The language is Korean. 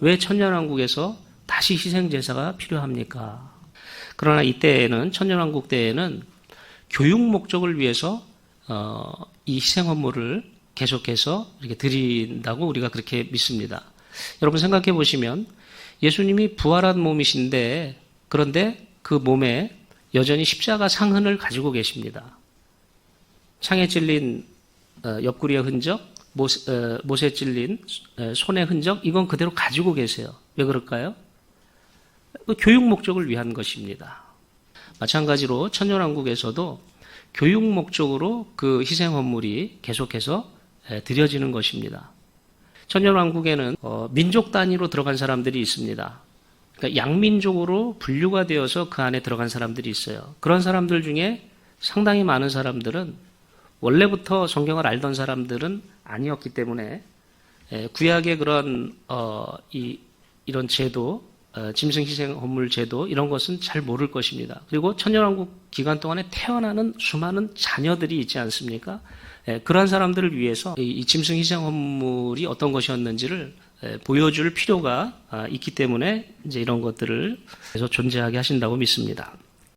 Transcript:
왜 천년왕국에서 다시 희생제사가 필요합니까? 그러나 이때에는 천년왕국 때에는 교육 목적을 위해서 어, 이 희생 헌물을 계속해서 이렇게 드린다고 우리가 그렇게 믿습니다. 여러분 생각해 보시면 예수님이 부활한 몸이신데 그런데 그 몸에 여전히 십자가 상흔을 가지고 계십니다. 창에 찔린 어, 옆구리의 흔적, 모세, 어, 못에 찔린 어, 손의 흔적, 이건 그대로 가지고 계세요. 왜 그럴까요? 그 교육 목적을 위한 것입니다. 마찬가지로 천년왕국에서도 교육 목적으로 그 희생 헌물이 계속해서 에, 드려지는 것입니다. 천년왕국에는 어, 민족 단위로 들어간 사람들이 있습니다. 그러니까 양민족으로 분류가 되어서 그 안에 들어간 사람들이 있어요. 그런 사람들 중에 상당히 많은 사람들은 원래부터 성경을 알던 사람들은 아니었기 때문에 에, 구약의 그런 어, 이, 이런 제도, 어, 짐승 희생 헌물 제도 이런 것은 잘 모를 것입니다. 그리고 천년왕국 기간 동안에 태어나는 수많은 자녀들이 있지 않습니까? 에, 그러한 사람들을 위해서 이, 이 짐승 희생 헌물이 어떤 것이었는지를 에, 보여줄 필요가 아, 있기 때문에 이제 이런 것들을 계속 존재하게 하신다고 믿습니다.